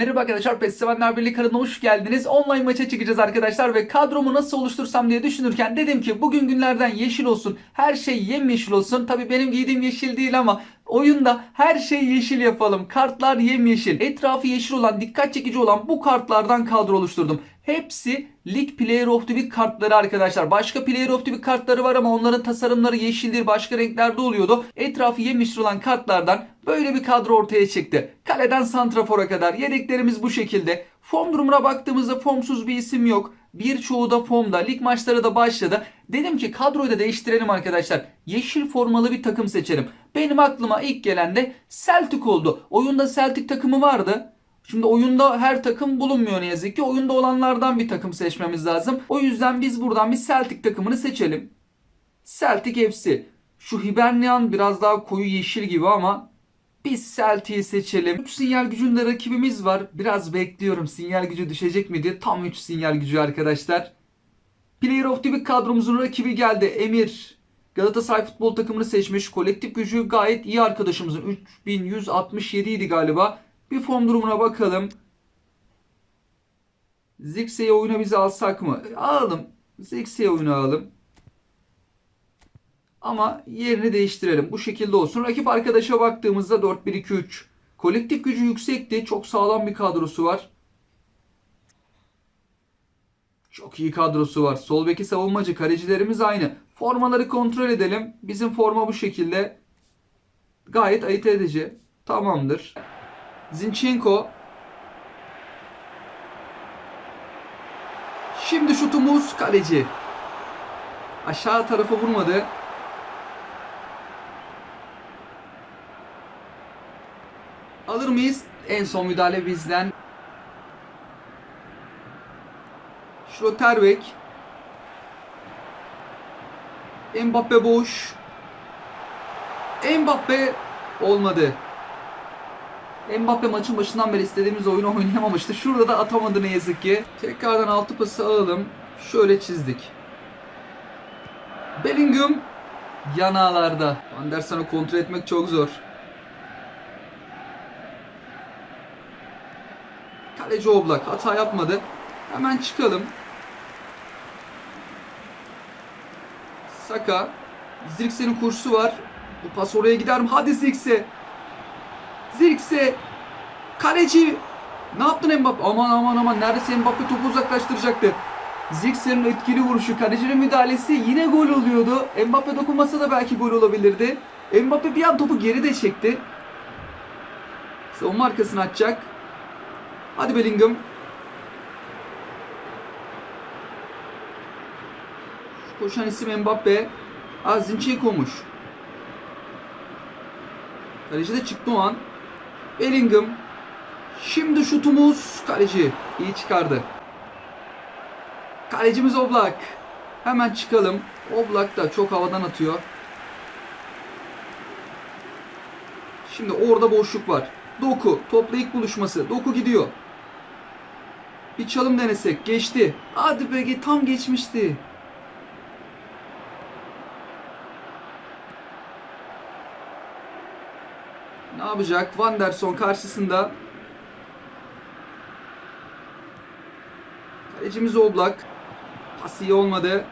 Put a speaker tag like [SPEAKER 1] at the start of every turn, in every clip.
[SPEAKER 1] Merhaba arkadaşlar PES Sevenler Birliği kanalına hoş geldiniz. Online maça çıkacağız arkadaşlar ve kadromu nasıl oluştursam diye düşünürken dedim ki bugün günlerden yeşil olsun. Her şey yemyeşil olsun. Tabi benim giydiğim yeşil değil ama oyunda her şey yeşil yapalım. Kartlar yemyeşil. Etrafı yeşil olan, dikkat çekici olan bu kartlardan kadro oluşturdum. Hepsi League Player of the Week kartları arkadaşlar. Başka Player of the Week kartları var ama onların tasarımları yeşildir, başka renklerde oluyordu. Etrafı yemiştir olan kartlardan böyle bir kadro ortaya çıktı. Kaleden santrafora kadar yedeklerimiz bu şekilde. Form durumuna baktığımızda formsuz bir isim yok. Birçoğu da formda. Lig maçları da başladı. Dedim ki kadroyu da değiştirelim arkadaşlar. Yeşil formalı bir takım seçelim. Benim aklıma ilk gelen de Celtic oldu. Oyunda Celtic takımı vardı. Şimdi oyunda her takım bulunmuyor ne yazık ki. Oyunda olanlardan bir takım seçmemiz lazım. O yüzden biz buradan bir Celtic takımını seçelim. Celtic FC. Şu Hibernian biraz daha koyu yeşil gibi ama biz Celtic'i seçelim. 3 sinyal gücünde rakibimiz var. Biraz bekliyorum sinyal gücü düşecek mi diye. Tam 3 sinyal gücü arkadaşlar. Player of the Week kadromuzun rakibi geldi. Emir. Galatasaray futbol takımını seçmiş. Kolektif gücü gayet iyi arkadaşımızın. 3167 idi galiba. Bir form durumuna bakalım. Zirkse'yi oyuna bizi alsak mı? Alalım. Zirkse'yi oyuna alalım. Ama yerini değiştirelim. Bu şekilde olsun. Rakip arkadaşa baktığımızda 4-1-2-3. Kolektif gücü yüksekti. Çok sağlam bir kadrosu var. Çok iyi kadrosu var. Sol beki savunmacı. Kalecilerimiz aynı. Formaları kontrol edelim. Bizim forma bu şekilde. Gayet ayırt edici. Tamamdır. Zinchenko. Şimdi şutumuz kaleci. Aşağı tarafa vurmadı. Alır mıyız? En son müdahale bizden. Schlotterbeck. Mbappe boş. Mbappe olmadı. Mbappe maçın başından beri istediğimiz oyunu oynayamamıştı. Şurada da atamadı ne yazık ki. Tekrardan altı pası alalım. Şöyle çizdik. Bellingham yanağlarda. Anderson'u kontrol etmek çok zor. Kaleci Oblak hata yapmadı. Hemen çıkalım. Saka. Zirkse'nin kursu var. Bu pas oraya gider mi? Hadi Zirkse. Zirkse. Kaleci. Ne yaptın Mbappe? Aman aman aman. Neredeyse Mbappe topu uzaklaştıracaktı. Zirkse'nin etkili vuruşu. Kalecinin müdahalesi yine gol oluyordu. Mbappe dokunmasa da belki gol olabilirdi. Mbappe bir an topu geri de çekti. Savunma arkasını atacak. Hadi Bellingham. Şu koşan isim Mbappe. Aa Zinchenko'muş. Kaleci de çıktı o an. Bellingham. Şimdi şutumuz kaleci. İyi çıkardı. Kalecimiz Oblak. Hemen çıkalım. Oblak da çok havadan atıyor. Şimdi orada boşluk var. Doku. Topla ilk buluşması. Doku gidiyor. Bir çalım denesek. Geçti. Hadi be tam geçmişti. Ne yapacak? Van der Son karşısında. Kalecimiz Oblak. Pas iyi olmadı.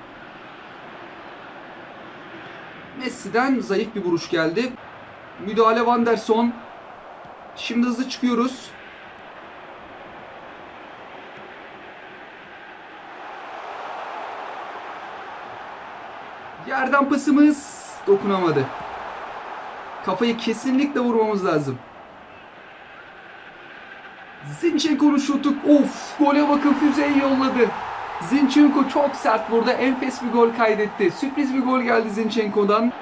[SPEAKER 1] Messi'den zayıf bir vuruş geldi. Müdahale Van der Son. Şimdi hızlı çıkıyoruz. Yerden pasımız dokunamadı. Kafayı kesinlikle vurmamız lazım. Zinchenko'nun şutu. Of gole bakın füzeyi yolladı. Zinchenko çok sert burada. Enfes bir gol kaydetti. Sürpriz bir gol geldi Zinchenko'dan.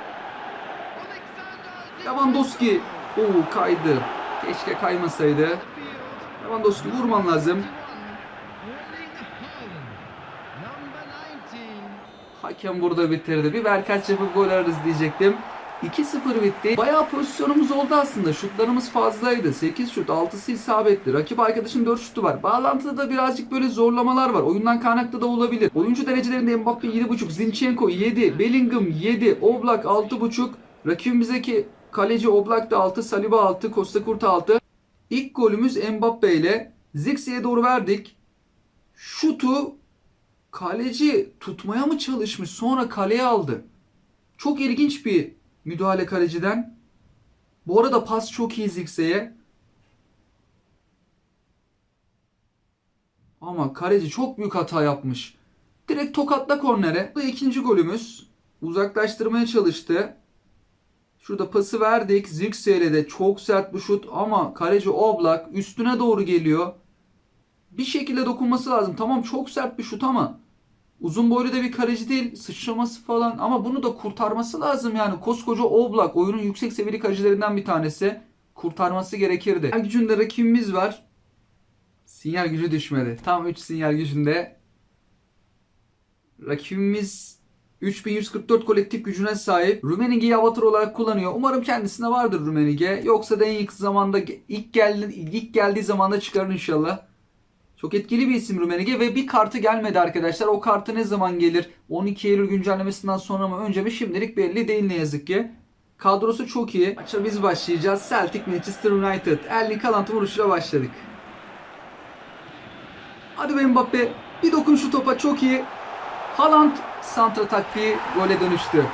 [SPEAKER 1] Lewandowski. Oo kaydı. Keşke kaymasaydı. Lewandowski vurman lazım. Hakem burada bitirdi. Bir berkaç yapıp gol ararız diyecektim. 2-0 bitti. Bayağı pozisyonumuz oldu aslında. Şutlarımız fazlaydı. 8 şut, 6'sı isabetli. Rakip arkadaşın 4 şutu var. Bağlantıda da birazcık böyle zorlamalar var. Oyundan kaynaklı da olabilir. Oyuncu derecelerinde Mbappe 7.5, Zinchenko 7, Bellingham 7, Oblak 6.5. Rakibimizdeki kaleci Oblak da 6, Saliba 6, Costa Curta 6. İlk golümüz Mbappe ile Zirkse'ye doğru verdik. Şutu kaleci tutmaya mı çalışmış sonra kaleye aldı. Çok ilginç bir müdahale kaleciden. Bu arada pas çok iyi Zirkse'ye. Ama kaleci çok büyük hata yapmış. Direkt tokatla kornere. Bu ikinci golümüz. Uzaklaştırmaya çalıştı. Şurada pası verdik. Zirkse'yle de çok sert bir şut ama kaleci Oblak üstüne doğru geliyor. Bir şekilde dokunması lazım. Tamam çok sert bir şut ama uzun boylu da bir kaleci değil. Sıçraması falan ama bunu da kurtarması lazım yani. Koskoca Oblak oyunun yüksek seviyeli kalecilerinden bir tanesi. Kurtarması gerekirdi. Her gücünde rakibimiz var. Sinyal gücü düşmedi. Tam 3 sinyal gücünde. Rakibimiz 3144 kolektif gücüne sahip. Rummenigge'yi avatar olarak kullanıyor. Umarım kendisine vardır Rummenigge. Yoksa da en ilk zamanda ilk geldi ilk geldiği zamanda çıkarır inşallah. Çok etkili bir isim Rummenigge ve bir kartı gelmedi arkadaşlar. O kartı ne zaman gelir? 12 Eylül güncellemesinden sonra mı önce mi şimdilik belli değil ne yazık ki. Kadrosu çok iyi. Maça biz başlayacağız. Celtic Manchester United. Erling Haaland vuruşuyla başladık. Hadi be Mbappe. Bir dokun şu topa çok iyi. Haaland santra taktiği gole dönüştü.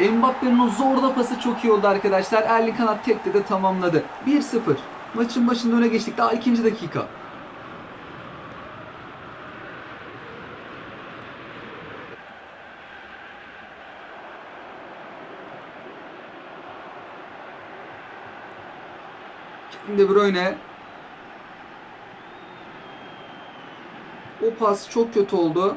[SPEAKER 1] Mbappe'nin o zorla pası çok iyi oldu arkadaşlar. Erling Haaland tekte de tamamladı. 1-0. Maçın başında öne geçtik. Daha ikinci dakika. De Bruyne O pas çok kötü oldu.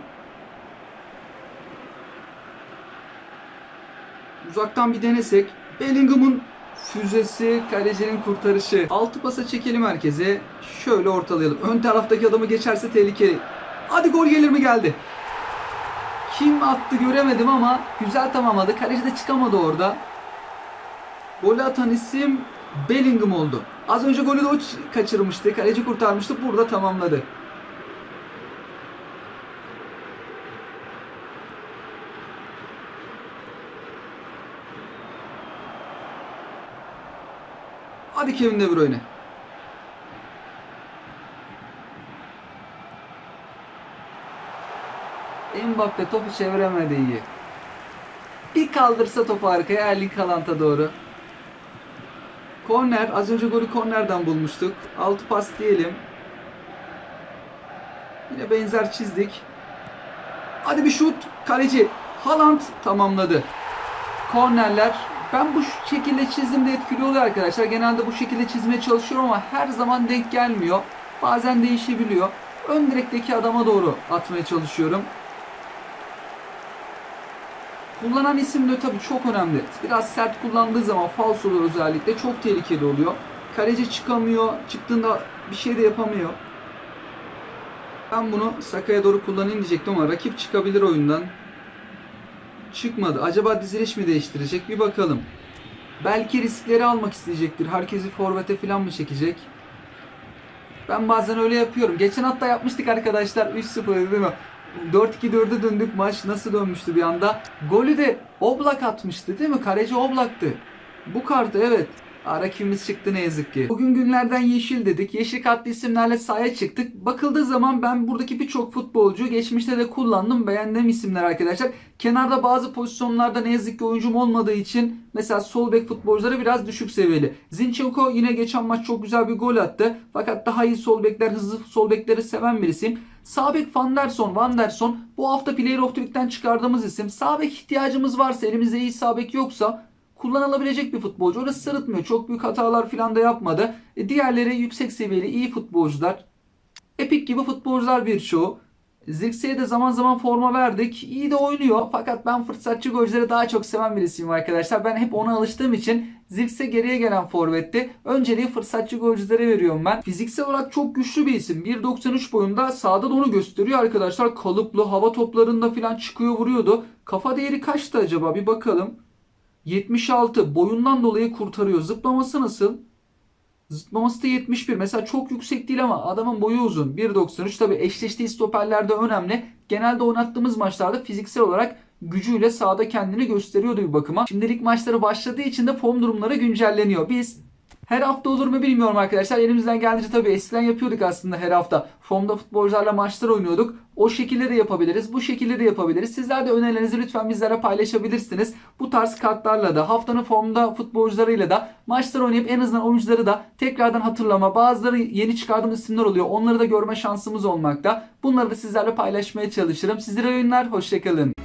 [SPEAKER 1] Uzaktan bir denesek. Bellingham'ın füzesi, kalecinin kurtarışı. Altı pasa çekelim herkese. Şöyle ortalayalım. Ön taraftaki adamı geçerse tehlikeli. Hadi gol gelir mi geldi. Kim attı göremedim ama güzel tamamladı. Kaleci de çıkamadı orada. Golü atan isim Bellingham oldu. Az önce golü de o kaçırmıştı. Kaleci kurtarmıştı. Burada tamamladı. Hadi Kevin De Bruyne. Mbappe topu çeviremedi iyi. Bir kaldırsa topu arkaya Erling Haaland'a doğru. Korner. Az önce golü kornerden bulmuştuk. Altı pas diyelim. Yine benzer çizdik. Hadi bir şut. Kaleci. Haaland tamamladı. Kornerler ben bu şekilde çizimde etkili oluyor arkadaşlar. Genelde bu şekilde çizmeye çalışıyorum ama her zaman denk gelmiyor. Bazen değişebiliyor. Ön direkteki adama doğru atmaya çalışıyorum. Kullanan isim de tabii çok önemli. Biraz sert kullandığı zaman falsolar özellikle çok tehlikeli oluyor. Kaleci çıkamıyor. Çıktığında bir şey de yapamıyor. Ben bunu Saka'ya doğru kullanayım diyecektim ama rakip çıkabilir oyundan. Çıkmadı. Acaba diziliş mi değiştirecek? Bir bakalım. Belki riskleri almak isteyecektir. Herkesi forvete falan mı çekecek? Ben bazen öyle yapıyorum. Geçen hatta yapmıştık arkadaşlar. 3-0 değil mi? 4-2-4'e döndük. Maç nasıl dönmüştü bir anda. Golü de Oblak atmıştı değil mi? Kaleci Oblak'tı. Bu kartı evet. Rakibimiz çıktı ne yazık ki. Bugün günlerden yeşil dedik. Yeşil kartlı isimlerle sahaya çıktık. Bakıldığı zaman ben buradaki birçok futbolcu geçmişte de kullandım. Beğendiğim isimler arkadaşlar. Kenarda bazı pozisyonlarda ne yazık ki oyuncum olmadığı için mesela sol bek futbolcuları biraz düşük seviyeli. Zinchenko yine geçen maç çok güzel bir gol attı. Fakat daha iyi sol bekler, hızlı sol bekleri seven birisiyim. Sağ bek Van der Son, Van der Son bu hafta Player of the Week'ten çıkardığımız isim. Sağ bek ihtiyacımız varsa, elimizde iyi sağ bek yoksa kullanılabilecek bir futbolcu. Orası sırıtmıyor. Çok büyük hatalar falan da yapmadı. E, diğerleri yüksek seviyeli iyi futbolcular. Epic gibi futbolcular birçoğu. Zirkse'ye de zaman zaman forma verdik. İyi de oynuyor. Fakat ben fırsatçı golcüleri daha çok seven birisiyim arkadaşlar. Ben hep ona alıştığım için Zirkse geriye gelen forvetti. Önceliği fırsatçı golcülere veriyorum ben. Fiziksel olarak çok güçlü bir isim. 1.93 boyunda sağda da onu gösteriyor arkadaşlar. Kalıplı hava toplarında falan çıkıyor vuruyordu. Kafa değeri kaçtı acaba bir bakalım. 76 boyundan dolayı kurtarıyor. Zıplaması nasıl? Zıplaması da 71. Mesela çok yüksek değil ama adamın boyu uzun. 1.93 tabi eşleştiği stoperlerde önemli. Genelde oynattığımız maçlarda fiziksel olarak gücüyle sahada kendini gösteriyordu bir bakıma. Şimdilik maçları başladığı için de form durumları güncelleniyor. Biz Her hafta olur mu bilmiyorum arkadaşlar. Elimizden geldiğince tabii eskiden yapıyorduk aslında her hafta. Formda futbolcularla maçlar oynuyorduk. O şekilde de yapabiliriz. Bu şekilde de yapabiliriz. Sizler de önerilerinizi lütfen bizlere paylaşabilirsiniz. Bu tarz kartlarla da haftanın formda futbolcularıyla da maçlar oynayıp en azından oyuncuları da tekrardan hatırlama. Bazıları yeni çıkardığımız isimler oluyor. Onları da görme şansımız olmakta. Bunları da sizlerle paylaşmaya çalışırım. Sizlere oyunlar. Hoşçakalın.